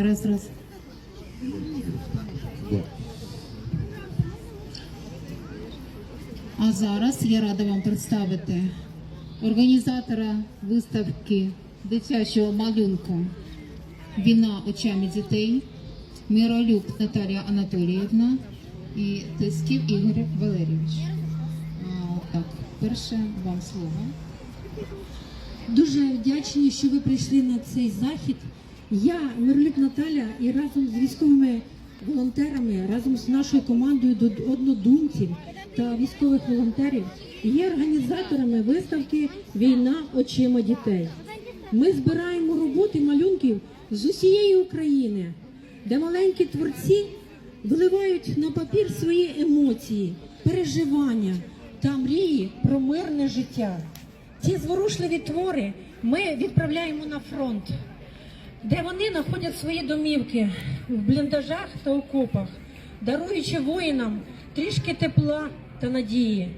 Раз, раз. А зараз я рада вам представити організатора виставки дитячого малюнка Війна очами дітей Миролюб Наталія Анатоліївна і Тисків Ігор Валерійович. А, так, перше вам слово. Дуже вдячні, що ви прийшли на цей захід. Я, Мирлюк Наталя, і разом з військовими волонтерами, разом з нашою командою до- однодумців та військових волонтерів є організаторами виставки Війна очима дітей. Ми збираємо роботи малюнків з усієї України, де маленькі творці виливають на папір свої емоції, переживання та мрії про мирне життя. Ці зворушливі твори ми відправляємо на фронт, де вони знаходять свої домівки в бліндажах та окопах, даруючи воїнам трішки тепла та надії.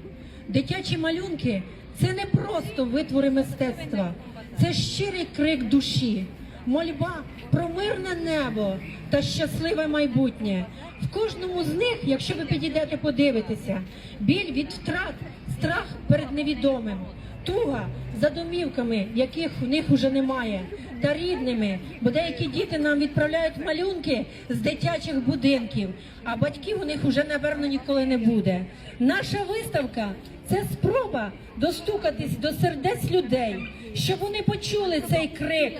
Дитячі малюнки це не просто витвори мистецтва, це щирий крик душі, мольба про мирне небо та щасливе майбутнє. В кожному з них, якщо ви підійдете подивитися, біль від втрат, страх перед невідомим туга за домівками, яких в них уже немає, та рідними, бо деякі діти нам відправляють малюнки з дитячих будинків, а батьків у них уже напевно ніколи не буде. Наша виставка це спроба достукатись до сердець людей, щоб вони почули цей крик.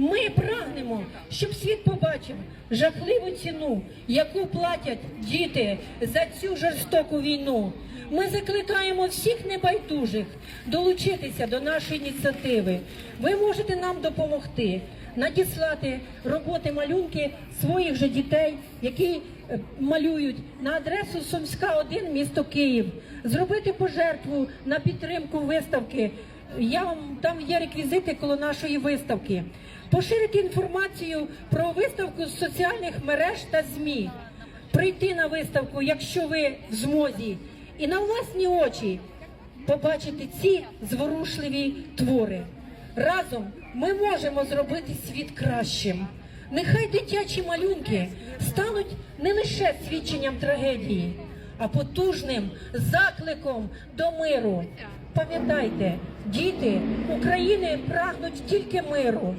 Ми прагнемо, щоб світ побачив жахливу ціну, яку платять діти за цю жорстоку війну. Ми закликаємо всіх небайдужих долучитися до нашої ініціативи. Ви можете нам допомогти надіслати роботи малюнки своїх же дітей, які е, малюють на адресу Сумська 1, місто Київ, зробити пожертву на підтримку виставки. Я вам там є реквізити коло нашої виставки. Поширити інформацію про виставку з соціальних мереж та ЗМІ. Прийти на виставку, якщо ви в змозі, і на власні очі побачити ці зворушливі твори. Разом ми можемо зробити світ кращим. Нехай дитячі малюнки стануть не лише свідченням трагедії, потужним закликом до миру. Пам'ятайте, діти України прагнуть тільки миру.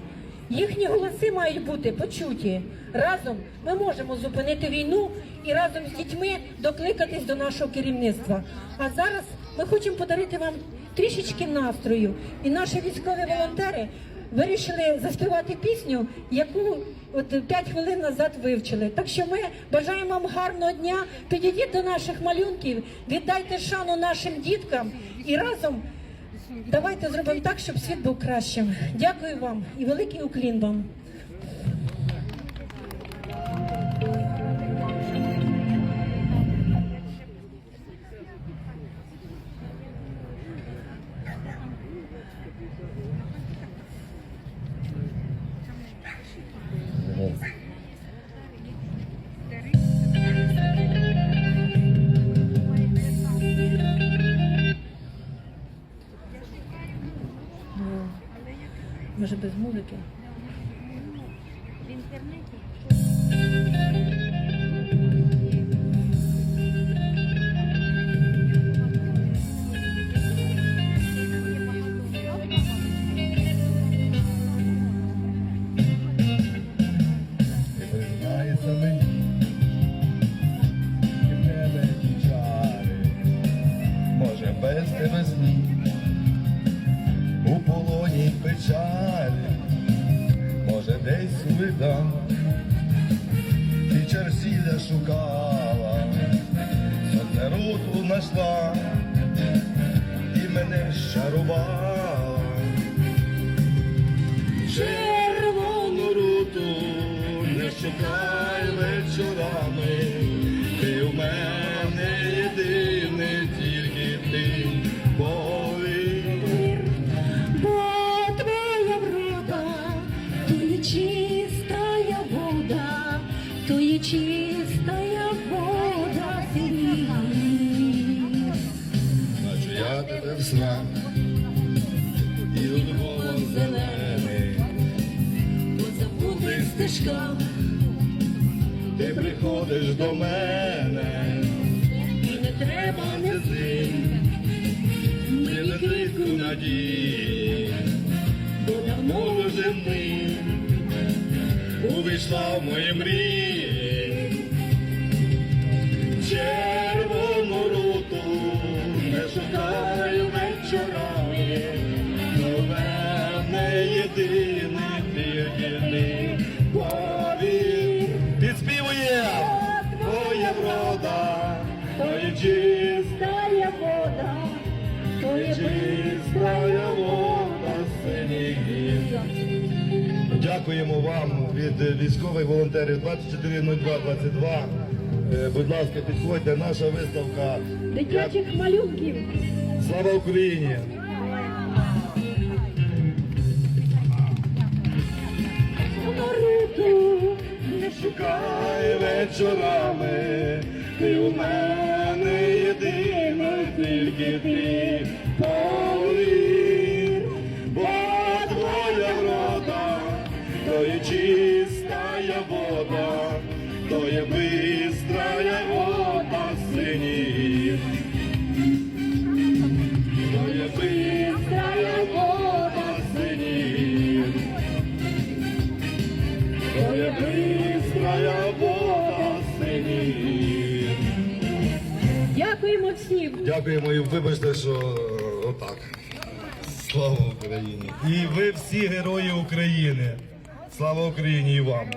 Їхні голоси мають бути почуті. Разом ми можемо зупинити війну і разом з дітьми докликатись до нашого керівництва. А зараз ми хочемо подарити вам трішечки настрою. І наші військові волонтери вирішили заспівати пісню, яку от 5 хвилин назад вивчили. Так що ми бажаємо вам гарного дня. Підійдіть до наших малюнків, віддайте шану нашим діткам і разом. Давайте зробимо так, щоб світ був кращим. Дякую вам і великий уклін вам. Може без музики? Ти печалі, може десь у видам, ти черсіля шукала, одне руту знайшла і мене щарувала. Червону руту не шукай вечорами, Позабути ти приходиш до мене, і не треба не зим, мені критку надії, бо давно вже ми увійшла в мої мрії. Дякуємо вам від військових волонтерів 240222. Е, Будь ласка, підходьте, наша виставка. дитячих малюнків. Слава Україні! Не шукай вечорами, ти у мене єдина, тільки ти Дякуємо всім. Дякуємо і вибачте, що е, отак. Слава Україні! І ви всі герої України. Слава Україні і вам!